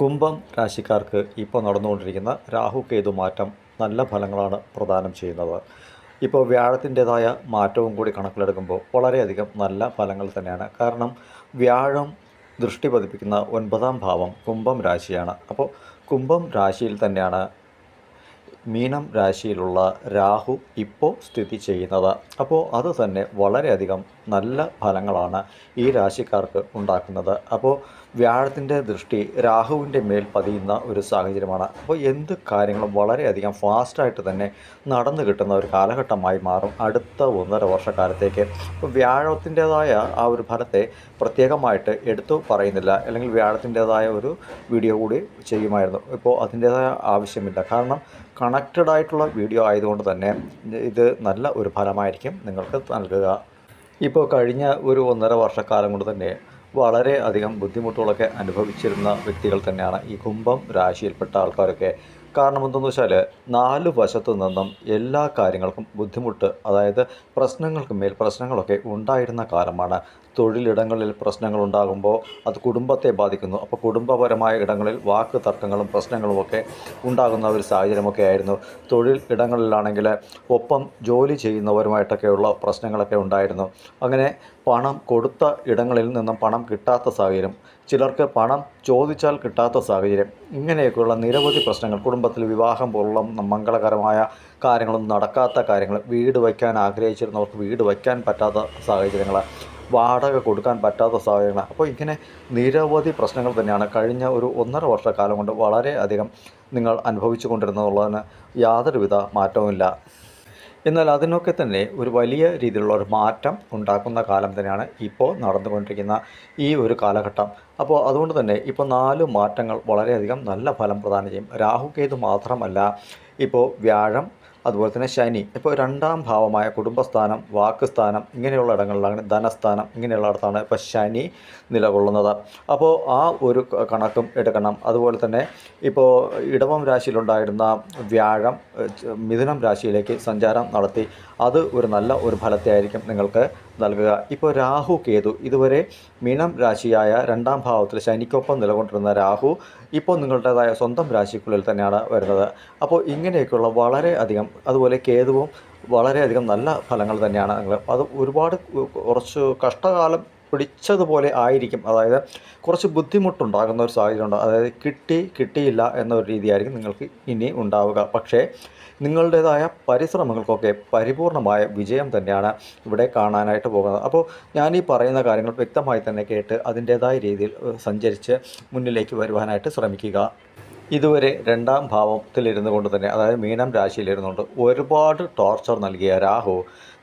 കുംഭം രാശിക്കാർക്ക് ഇപ്പോൾ നടന്നുകൊണ്ടിരിക്കുന്ന രാഹു കേതു മാറ്റം നല്ല ഫലങ്ങളാണ് പ്രദാനം ചെയ്യുന്നത്. ഇപ്പോൾ വ്യാഴത്തിന്റെതായ മാറ്റവും കൂടി കണക്കിലെടുക്കുമ്പോൾ വളരെയധികം നല്ല ഫലങ്ങൾ തന്നെയാണ്. കാരണം വ്യാഴം ദൃഷ്ടി പതിപ്പിക്കുന്ന ഒൻപതാം ഭാവം കുംഭം രാശിയാണ്. അപ്പോൾ കുംഭം രാശിയിൽ തന്നെയാണ് മീനം രാശിയിലുള്ള രാഹു ഇപ്പോൾ സ്ഥിതി ചെയ്യുന്നത്. അപ്പോൾ അത് തന്നെ വളരെയധികം നല്ല ഫലങ്ങളാണ് ഈ രാശിക്കാർക്ക് ഉണ്ടാക്കുന്നത്. അപ്പോൾ വ്യാഴത്തിന്റെ ദൃഷ്ടി രാഹുവിന്റെ മേൽ പതിയുന്ന ഒരു സാഹചര്യമാണ്. അപ്പോൾ എന്ത് കാര്യങ്ങളും വളരെയധികം ഫാസ്റ്റായിട്ട് തന്നെ നടന്നു കിട്ടുന്ന ഒരു കാലഘട്ടമായി മാറും അടുത്ത ഒന്നര വർഷക്കാലത്തേക്ക്. അപ്പോൾ വ്യാഴത്തിന്റേതായ ആ ഒരു ഫലത്തെ പ്രത്യേകമായിട്ട് എടുത്തു പറയുന്നില്ല. അല്ലെങ്കിൽ വ്യാഴത്തിന്റേതായ ഒരു വീഡിയോ കൂടി ചെയ്യുമായിരുന്നു. ഇപ്പോൾ അതിന്റേതായ ആവശ്യമില്ല. കാരണം കണക്റ്റഡ് ആയിട്ടുള്ള വീഡിയോ ആയതുകൊണ്ട് തന്നെ ഇത് നല്ല ഒരു ഫലമായിരിക്കും നിങ്ങൾക്ക് നൽകുക. ഇപ്പോൾ കഴിഞ്ഞ ഒരു ഒന്നര വർഷക്കാലം കൊണ്ട് തന്നെ വളരെ അധികം ബുദ്ധിമുട്ടുകളൊക്കെ അനുഭവിച്ചിരുന്ന വ്യക്തികൾ തന്നെയാണ് ഈ കുംഭം രാശിയിൽപ്പെട്ട ആൾക്കാരൊക്കെ. കാരണം എന്തെന്ന് വെച്ചാൽ നാല് വശത്തു നിന്നും എല്ലാ കാര്യങ്ങൾക്കും ബുദ്ധിമുട്ട് അതായത് പ്രശ്നങ്ങൾക്ക് മേൽ പ്രശ്നങ്ങളൊക്കെ ഉണ്ടായിരുന്ന കാലമാണ്. തൊഴിലിടങ്ങളിൽ പ്രശ്നങ്ങൾ ഉണ്ടാകുമ്പോൾ അത് കുടുംബത്തെ ബാധിക്കുന്നു. അപ്പോൾ കുടുംബപരമായ ഇടങ്ങളിൽ വാക്ക് തർക്കങ്ങളും പ്രശ്നങ്ങളും ഒക്കെ ഉണ്ടാകുന്ന ഒരു സാഹചര്യമൊക്കെ ആയിരുന്നു. തൊഴിൽ ഇടങ്ങളിലാണെങ്കിൽ ഒപ്പം ജോലി ചെയ്യുന്നവരുമായിട്ടൊക്കെയുള്ള പ്രശ്നങ്ങളൊക്കെ ഉണ്ടായിരുന്നു. അങ്ങനെ പണം കൊടുത്ത ഇടങ്ങളിൽ നിന്നും പണം കിട്ടാത്ത സാഹചര്യം ചിലർക്ക് പണം ചോദിച്ചാൽ കിട്ടാത്ത സാഹചര്യം ഇങ്ങനെയൊക്കെയുള്ള നിരവധി പ്രശ്നങ്ങൾ കുടുംബത്തിൽ വിവാഹം പോലുള്ള മംഗളകരമായ കാര്യങ്ങളും നടക്കാത്ത കാര്യങ്ങൾ വീട് വയ്ക്കാൻ ആഗ്രഹിച്ചിരുന്നവർക്ക് വീട് വയ്ക്കാൻ പറ്റാത്ത സാഹചര്യങ്ങൾ വാടക കൊടുക്കാൻ പറ്റാത്ത സാഹചര്യങ്ങൾ അപ്പോൾ ഇങ്ങനെ നിരവധി പ്രശ്നങ്ങൾ തന്നെയാണ് കഴിഞ്ഞ ഒരു ഒന്നര വർഷക്കാലം കൊണ്ട് വളരെയധികം നിങ്ങൾ അനുഭവിച്ചു കൊണ്ടിരുന്നതുള്ളതിന് യാതൊരുവിധ മാറ്റവുമില്ല എന്നാൽ അതിനൊക്കെ തന്നെ ഒരു വലിയ രീതിയിലുള്ള ഒരു മാറ്റം ഉണ്ടാക്കുന്ന കാലം തന്നെയാണ് ഇപ്പോൾ നടന്നുകൊണ്ടിരിക്കുന്ന ഈ ഒരു കാലഘട്ടം. അപ്പോൾ അതുകൊണ്ട് തന്നെ ഇപ്പോൾ നാല് മാറ്റങ്ങൾ വളരെയധികം നല്ല ഫലം പ്രദാനം ചെയ്യും. രാഹുകേതു മാത്രമല്ല ഇപ്പോൾ വ്യാഴം അതുപോലെ തന്നെ ശനി. ഇപ്പോൾ രണ്ടാം ഭാവമായ കുടുംബസ്ഥാനം വാക്കുസ്ഥാനം ഇങ്ങനെയുള്ള ഇടങ്ങളിലാണ് ധനസ്ഥാനം ഇങ്ങനെയുള്ള ഇടത്താണ് ഇപ്പോൾ ശനി നിലകൊള്ളുന്നത്. അപ്പോൾ ആ ഒരു കണക്കും എടുക്കണം. അതുപോലെ തന്നെ ഇപ്പോൾ ഇടവം രാശിയിലുണ്ടായിരുന്ന വ്യാഴം മിഥുനം രാശിയിലേക്ക് സഞ്ചാരം നടത്തി. അത് ഒരു നല്ല ഒരു ഫലത്തെ ആയിരിക്കും നിങ്ങൾക്ക് നൽകുക. ഇപ്പോൾ രാഹു കേതു ഇതുവരെ മീനം രാശിയായ രണ്ടാം ഭാവത്തിൽ ശനിക്കൊപ്പം നിലകൊണ്ടിരുന്ന രാഹു ഇപ്പോൾ നിങ്ങളുടേതായ സ്വന്തം രാശിക്കുള്ളിൽ തന്നെയാണ് വരുന്നത്. അപ്പോൾ ഇങ്ങനെയൊക്കെയുള്ള വളരെ അധികം അതുപോലെ കേതുവും വളരെയധികം നല്ല ഫലങ്ങൾ തന്നെയാണ്. നിങ്ങൾ അത് ഒരുപാട് കുറച്ച് കഷ്ടകാലം പിടിച്ചതുപോലെ ആയിരിക്കും. അതായത് കുറച്ച് ബുദ്ധിമുട്ടുണ്ടാകുന്ന ഒരു സാഹചര്യം ഉണ്ട് അതായത് കിട്ടി കിട്ടിയില്ല എന്നൊരു രീതിയായിരിക്കും നിങ്ങൾക്ക് ഇനി ഉണ്ടാവുക. പക്ഷേ നിങ്ങളുടേതായ പരിശ്രമങ്ങൾക്കൊക്കെ പരിപൂർണമായ വിജയം തന്നെയാണ് ഇവിടെ കാണാനായിട്ട് പോകുന്നത്. അപ്പോൾ ഞാൻ ഈ പറയുന്ന കാര്യങ്ങൾ വ്യക്തമായി തന്നെ കേട്ട് അതിന്റേതായ രീതിയിൽ സഞ്ചരിച്ച് മുന്നിലേക്ക് വരുവാനായിട്ട് ശ്രമിക്കുക. ഇതുവരെ രണ്ടാം ഭാവത്തിലിരുന്നു കൊണ്ട് തന്നെ അതായത് മീനം രാശിയിലിരുന്നുകൊണ്ട് ഒരുപാട് ടോർച്ചർ നൽകിയ രാഹു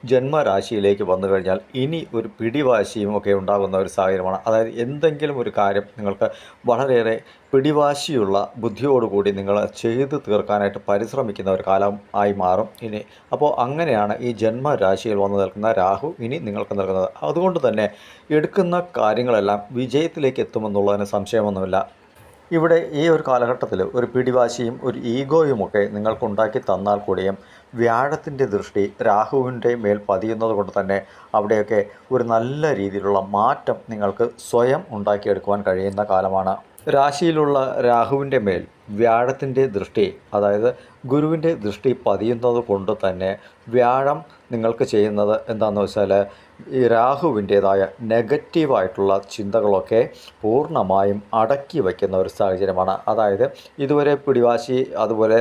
ജന്മരാശിയിലേക്ക് വന്നു കഴിഞ്ഞാൽ ഇനി ഒരു പിടിവാശിയും ഒക്കെ ഉണ്ടാകുന്ന ഒരു സാഹചര്യമാണ്. അതായത് എന്തെങ്കിലും ഒരു കാര്യം നിങ്ങൾക്ക് വളരെയേറെ പിടിവാശിയുള്ള ബുദ്ധിയോടുകൂടി നിങ്ങൾ ചെയ്തു തീർക്കാനായിട്ട് പരിശ്രമിക്കുന്ന ഒരു കാലം ആയി മാറും. ഇനി അപ്പോൾ അങ്ങനെയാണ് ഈ ജന്മരാശിയിൽ വന്നു നിൽക്കുന്ന രാഹു ഇനി നിങ്ങൾക്ക് നൽകുന്നത് അതുകൊണ്ട് തന്നെ എടുക്കുന്ന കാര്യങ്ങളെല്ലാം വിജയത്തിലേക്ക് എത്തുമെന്നുള്ളതിന് സംശയമൊന്നുമില്ല. ഇവിടെ ഈ ഒരു കാലഘട്ടത്തിൽ ഒരു പിടിവാശിയും ഒരു ഈഗോയുമൊക്കെ നിങ്ങൾക്കുണ്ടാക്കി തന്നാൽ കൂടിയും വ്യാഴത്തിന്റെ ദൃഷ്ടി രാഹുവിന്റെ മേൽ പതിയുന്നത് കൊണ്ട് തന്നെ അവിടെയൊക്കെ ഒരു നല്ല രീതിയിലുള്ള മാറ്റം നിങ്ങൾക്ക് സ്വയം ഉണ്ടാക്കിയെടുക്കുവാൻ കഴിയുന്ന കാലമാണ്. രാശിയിലുള്ള രാഹുവിന്റെ മേൽ വ്യാഴത്തിന്റെ ദൃഷ്ടി അതായത് ഗുരുവിന്റെ ദൃഷ്ടി പതിയുന്നത് കൊണ്ട് തന്നെ വ്യാഴം നിങ്ങൾക്ക് ചെയ്യുന്നത് എന്താണെന്ന് വെച്ചാൽ ഈ രാഹുവിന്റേതായ നെഗറ്റീവായിട്ടുള്ള ചിന്തകളൊക്കെ പൂർണമായും അടക്കി വയ്ക്കുന്ന ഒരു സാഹചര്യമാണ്. അതായത് ഇതുവരെ പിടിവാശി അതുപോലെ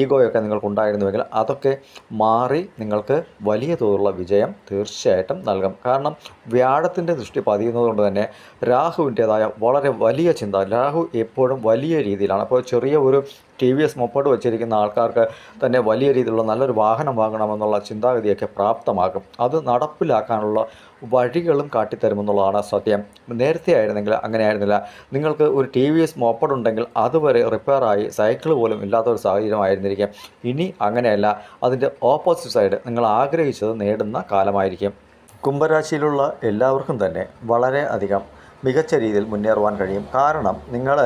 ഈഗോയൊക്കെ നിങ്ങൾക്കുണ്ടായിരുന്നുവെങ്കിൽ അതൊക്കെ മാറി നിങ്ങൾക്ക് വലിയ തോതിലുള്ള വിജയം തീർച്ചയായിട്ടും നൽകും. കാരണം വ്യാഴത്തിന്റെ ദൃഷ്ടി പതിയുന്നത് കൊണ്ട് തന്നെ രാഹുവിന്റേതായ വളരെ വലിയ ചിന്ത രാഹു എപ്പോഴും വലിയ രീതിയിലാണ്. അപ്പോൾ ചെറിയ ഒരു ടി വി എസ് മുപ്പട് വെച്ചിരിക്കുന്ന ആൾക്കാർക്ക് തന്നെ വലിയ രീതിയിലുള്ള നല്ലൊരു വാഹനം വാങ്ങണമെന്നുള്ള ചിന്താഗതിയൊക്കെ പ്രാപ്തമാക്കും അത് നടപ്പിലാക്കാനുള്ള വഴികളും കാട്ടിത്തരുമെന്നുള്ളതാണ് സത്യം. നേരത്തെ ആയിരുന്നെങ്കിൽ അങ്ങനെ ആയിരുന്നില്ല നിങ്ങൾക്ക് ഒരു ടി വി എസ് മോപ്പഡ് ഉണ്ടെങ്കിൽ അതുവരെ റിപ്പയറായി സൈക്കിൾ പോലും ഇല്ലാത്ത ഒരു സാഹചര്യമായിരുന്നിരിക്കും. ഇനി അങ്ങനെയല്ല. അതിന്റെ ഓപ്പോസിറ്റ് സൈഡ് നിങ്ങൾ ആഗ്രഹിച്ചത് നേടുന്ന കാലമായിരിക്കും. കുംഭരാശിയിലുള്ള എല്ലാവർക്കും തന്നെ വളരെ അധികം മികച്ച രീതിയിൽ മുന്നേറുവാൻ കഴിയും. കാരണം നിങ്ങൾ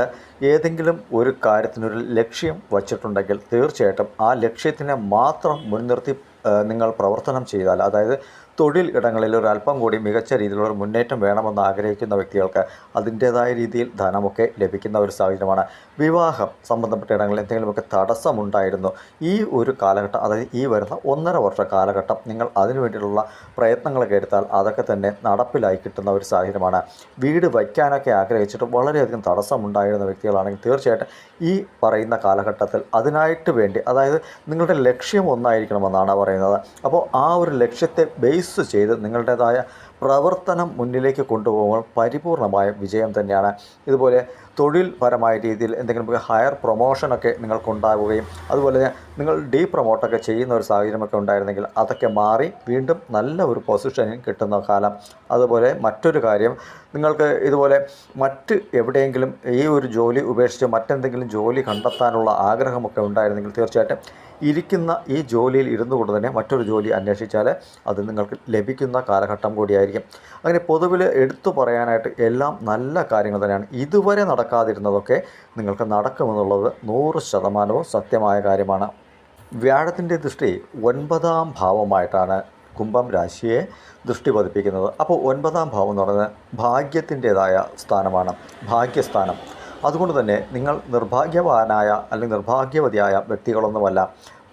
ഏതെങ്കിലും ഒരു കാര്യത്തിനൊരു ലക്ഷ്യം വച്ചിട്ടുണ്ടെങ്കിൽ തീർച്ചയായിട്ടും ആ ലക്ഷ്യത്തിനെ മാത്രം മുൻനിർത്തി നിങ്ങൾ പ്രവർത്തനം ചെയ്താൽ അതായത് തൊഴിൽ ഇടങ്ങളിൽ ഒരു അല്പം കൂടി മികച്ച രീതിയിലുള്ള മുന്നേറ്റം വേണമെന്ന് ആഗ്രഹിക്കുന്ന വ്യക്തികൾക്ക് അതിന്റേതായ രീതിയിൽ ധനമൊക്കെ ലഭിക്കുന്ന ഒരു സാഹചര്യമാണ്. വിവാഹം സംബന്ധപ്പെട്ട ഇടങ്ങളിൽ എന്തെങ്കിലുമൊക്കെ തടസ്സമുണ്ടായിരുന്നു. ഈ ഒരു കാലഘട്ടം അതായത് ഈ വരുന്ന ഒന്നര വർഷ കാലഘട്ടം നിങ്ങൾ അതിനു വേണ്ടിയിട്ടുള്ള പ്രയത്നങ്ങളൊക്കെ എടുത്താൽ അതൊക്കെ തന്നെ നടപ്പിലായി കിട്ടുന്ന ഒരു സാഹചര്യമാണ്. വീട് വയ്ക്കാനൊക്കെ ആഗ്രഹിച്ചിട്ട് വളരെയധികം തടസ്സമുണ്ടായിരുന്ന വ്യക്തികളാണെങ്കിൽ തീർച്ചയായിട്ടും ഈ പറയുന്ന കാലഘട്ടത്തിൽ അതിനായിട്ട് വേണ്ടി അതായത് നിങ്ങളുടെ ലക്ഷ്യം ഒന്നായിരിക്കണമെന്നാണ് പറയുന്നത്. അപ്പോൾ ആ ഒരു ലക്ഷ്യത്തെ ബേസ് ചെയ്ത് നിങ്ങളുടേതായ പ്രവർത്തനം മുന്നിലേക്ക് കൊണ്ടുപോകുമ്പോൾ പരിപൂർണമായ വിജയം തന്നെയാണ്. ഇതുപോലെ തൊഴിൽപരമായ രീതിയിൽ എന്തെങ്കിലും ഹയർ പ്രൊമോഷനൊക്കെ നിങ്ങൾക്കുണ്ടാവുകയും അതുപോലെ നിങ്ങൾ ഡീ പ്രൊമോട്ടൊക്കെ ചെയ്യുന്ന ഒരു സാഹചര്യമൊക്കെ ഉണ്ടായിരുന്നെങ്കിൽ അതൊക്കെ മാറി വീണ്ടും നല്ല ഒരു പൊസിഷനിൽ കിട്ടുന്ന കാലം. അതുപോലെ മറ്റൊരു കാര്യം നിങ്ങൾക്ക് ഇതുപോലെ മറ്റ് എവിടെയെങ്കിലും ഈ ഒരു ജോലി ഉപേക്ഷിച്ച് മറ്റെന്തെങ്കിലും ജോലി കണ്ടെത്താനുള്ള ആഗ്രഹമൊക്കെ ഉണ്ടായിരുന്നെങ്കിൽ തീർച്ചയായിട്ടും ഇരിക്കുന്ന ഈ ജോലിയിൽ ഇരുന്നു കൊണ്ട് തന്നെ മറ്റൊരു ജോലി അന്വേഷിച്ചാൽ അത് നിങ്ങൾക്ക് ലഭിക്കുന്ന കാലഘട്ടം കൂടിയായിരിക്കും. അങ്ങനെ പൊതുവിൽ എടുത്തു പറയാനായിട്ട് എല്ലാം നല്ല കാര്യങ്ങൾ തന്നെയാണ്. ഇതുവരെ നടക്കാതിരുന്നതൊക്കെ നിങ്ങൾക്ക് നടക്കുമെന്നുള്ളത് നൂറ് ശതമാനവും സത്യമായ കാര്യമാണ്. വ്യാഴത്തിന്റെ ദൃഷ്ടി ഒൻപതാം ഭാവമായിട്ടാണ് കുംഭം രാശിയെ ദൃഷ്ടി പതിപ്പിക്കുന്നത്. അപ്പോൾ ഒൻപതാം ഭാവം എന്ന് പറയുന്നത് ഭാഗ്യത്തിന്റേതായ സ്ഥാനമാണ്. ഭാഗ്യസ്ഥാനം. അതുകൊണ്ട് തന്നെ നിങ്ങൾ നിർഭാഗ്യവാനായ അല്ലെങ്കിൽ നിർഭാഗ്യവതിയായ വ്യക്തികളൊന്നുമല്ല.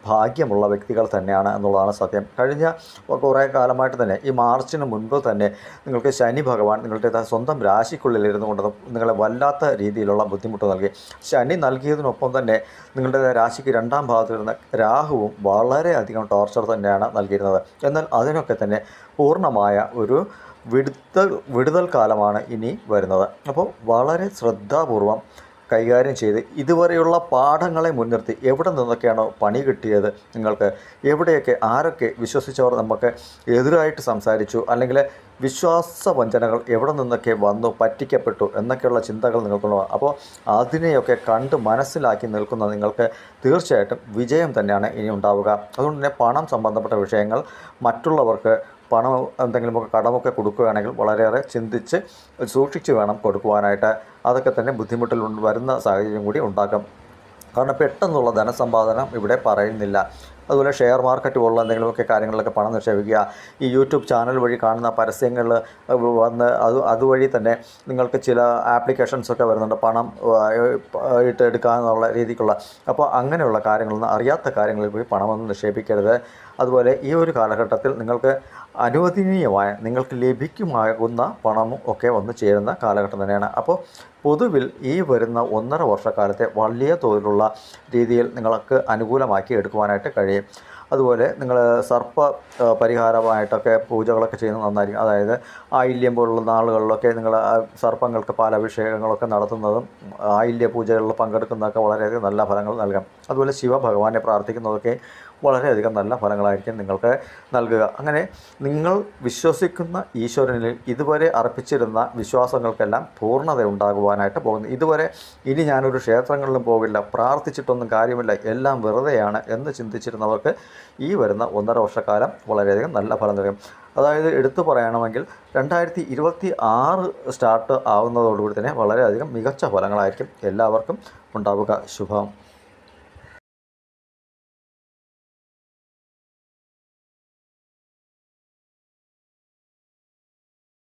ഭാഗ്യമുള്ള വ്യക്തികൾ തന്നെയാണ് എന്നുള്ളതാണ് സത്യം. കഴിഞ്ഞ കുറേ കാലമായിട്ട് തന്നെ ഈ മാർച്ചിന് മുൻപ് തന്നെ നിങ്ങൾക്ക് ശനി ഭഗവാൻ നിങ്ങളുടെ സ്വന്തം രാശിക്കുള്ളിൽ ഇരുന്നു കൊണ്ട് നിങ്ങളെ വല്ലാത്ത രീതിയിലുള്ള ബുദ്ധിമുട്ട് നൽകി. ശനി നൽകിയതിനൊപ്പം തന്നെ നിങ്ങളുടെ രാശിക്ക് രണ്ടാം ഭാഗത്തിരുന്ന രാഹുവും വളരെയധികം ടോർച്ചർ തന്നെയാണ് നൽകിയിരുന്നത്. എന്നാൽ അതിനൊക്കെ തന്നെ പൂർണമായ ഒരു വിടുതൽ വിടുതൽ കാലമാണ് ഇനി വരുന്നത്. അപ്പോൾ വളരെ ശ്രദ്ധാപൂർവം കൈകാര്യം ചെയ്ത് ഇതുവരെയുള്ള പാഠങ്ങളെ മുൻനിർത്തി എവിടെ നിന്നൊക്കെയാണോ പണി കിട്ടിയത് നിങ്ങൾക്ക് എവിടെയൊക്കെ ആരൊക്കെ വിശ്വസിച്ചവർ നമുക്ക് എതിരായിട്ട് സംസാരിച്ചു അല്ലെങ്കിൽ വിശ്വാസ വഞ്ചനകൾ എവിടെ നിന്നൊക്കെ വന്നു പറ്റിക്കപ്പെട്ടു എന്നൊക്കെയുള്ള ചിന്തകൾ നിങ്ങൾക്കുണ്ടാകും അപ്പോൾ അതിനെയൊക്കെ കണ്ട് മനസ്സിലാക്കി നിൽക്കുന്ന നിങ്ങൾക്ക് തീർച്ചയായിട്ടും വിജയം തന്നെയാണ് ഇനി ഉണ്ടാവുക. അതുകൊണ്ട് തന്നെ പണം സംബന്ധപ്പെട്ട വിഷയങ്ങൾ മറ്റുള്ളവർക്ക് പണം എന്തെങ്കിലുമൊക്കെ കടമൊക്കെ കൊടുക്കുകയാണെങ്കിൽ വളരെയേറെ ചിന്തിച്ച് സൂക്ഷിച്ച് വേണം കൊടുക്കുവാനായിട്ട്. അതൊക്കെ തന്നെ ബുദ്ധിമുട്ടിൽ വരുന്ന സാഹചര്യം കൂടി ഉണ്ടാക്കും. കാരണം പെട്ടെന്നുള്ള ധനസമ്പാദനം ഇവിടെ പറയുന്നില്ല. അതുപോലെ ഷെയർ മാർക്കറ്റ് പോലുള്ള എന്തെങ്കിലുമൊക്കെ കാര്യങ്ങളിലൊക്കെ പണം നിക്ഷേപിക്കുക. ഈ യൂട്യൂബ് ചാനൽ വഴി കാണുന്ന പരസ്യങ്ങൾ വന്ന് അത് അതുവഴി തന്നെ നിങ്ങൾക്ക് ചില ആപ്ലിക്കേഷൻസൊക്കെ വരുന്നുണ്ട്. പണം ഇട്ട് എടുക്കാമെന്നുള്ള രീതിക്കുള്ള. അപ്പോൾ അങ്ങനെയുള്ള കാര്യങ്ങളൊന്നും അറിയാത്ത കാര്യങ്ങളിൽ പോയി പണമൊന്നും നിക്ഷേപിക്കരുത്. അതുപോലെ ഈ ഒരു കാലഘട്ടത്തിൽ നിങ്ങൾക്ക് അനുവദനീയമായ നിങ്ങൾക്ക് ലഭിക്കുമാകുന്ന പണവും ഒക്കെ വന്നു ചേരുന്ന കാലഘട്ടം തന്നെയാണ്. അപ്പോൾ പൊതുവിൽ ഈ വരുന്ന ഒന്നര വർഷക്കാലത്തെ വലിയ തോതിലുള്ള രീതിയിൽ നിങ്ങൾക്ക് അനുകൂലമാക്കി എടുക്കുവാനായിട്ട് കഴിയും. അതുപോലെ നിങ്ങൾ സർപ്പ പരിഹാരമായിട്ടൊക്കെ പൂജകളൊക്കെ ചെയ്യുന്നത് നന്നായിരിക്കും. അതായത് ആയില്യം പോലുള്ള നാളുകളിലൊക്കെ നിങ്ങൾ സർപ്പങ്ങൾക്ക് പാലഭിഷേകങ്ങളൊക്കെ നടത്തുന്നതും ആയില്യ പൂജകളിൽ പങ്കെടുക്കുന്നതൊക്കെ വളരെയധികം നല്ല ഫലങ്ങൾ നൽകാം. അതുപോലെ ശിവഭഗവാനെ പ്രാർത്ഥിക്കുന്നതൊക്കെ വളരെയധികം നല്ല ഫലങ്ങളായിരിക്കും നിങ്ങൾക്ക് നൽകുക. അങ്ങനെ നിങ്ങൾ വിശ്വസിക്കുന്ന ഈശ്വരനിൽ ഇതുവരെ അർപ്പിച്ചിരുന്ന വിശ്വാസങ്ങൾക്കെല്ലാം പൂർണത ഉണ്ടാകുവാനായിട്ട് പോകുന്നു. ഇതുവരെ ഇനി ഞാനൊരു ക്ഷേത്രങ്ങളിലും പോകില്ല പ്രാർത്ഥിച്ചിട്ടൊന്നും കാര്യമില്ല എല്ലാം വെറുതെയാണ് എന്ന് ചിന്തിച്ചിരുന്നവർക്ക് ഈ വരുന്ന ഒന്നര വർഷക്കാലം വളരെയധികം നല്ല ഫലം നൽകും അതായത് എടുത്തു പറയണമെങ്കിൽ രണ്ടായിരത്തി ഇരുപത്തി ആറ് സ്റ്റാർട്ട് ആവുന്നതോടുകൂടി തന്നെ വളരെയധികം മികച്ച ഫലങ്ങളായിരിക്കും എല്ലാവർക്കും ഉണ്ടാവുക. ശുഭം.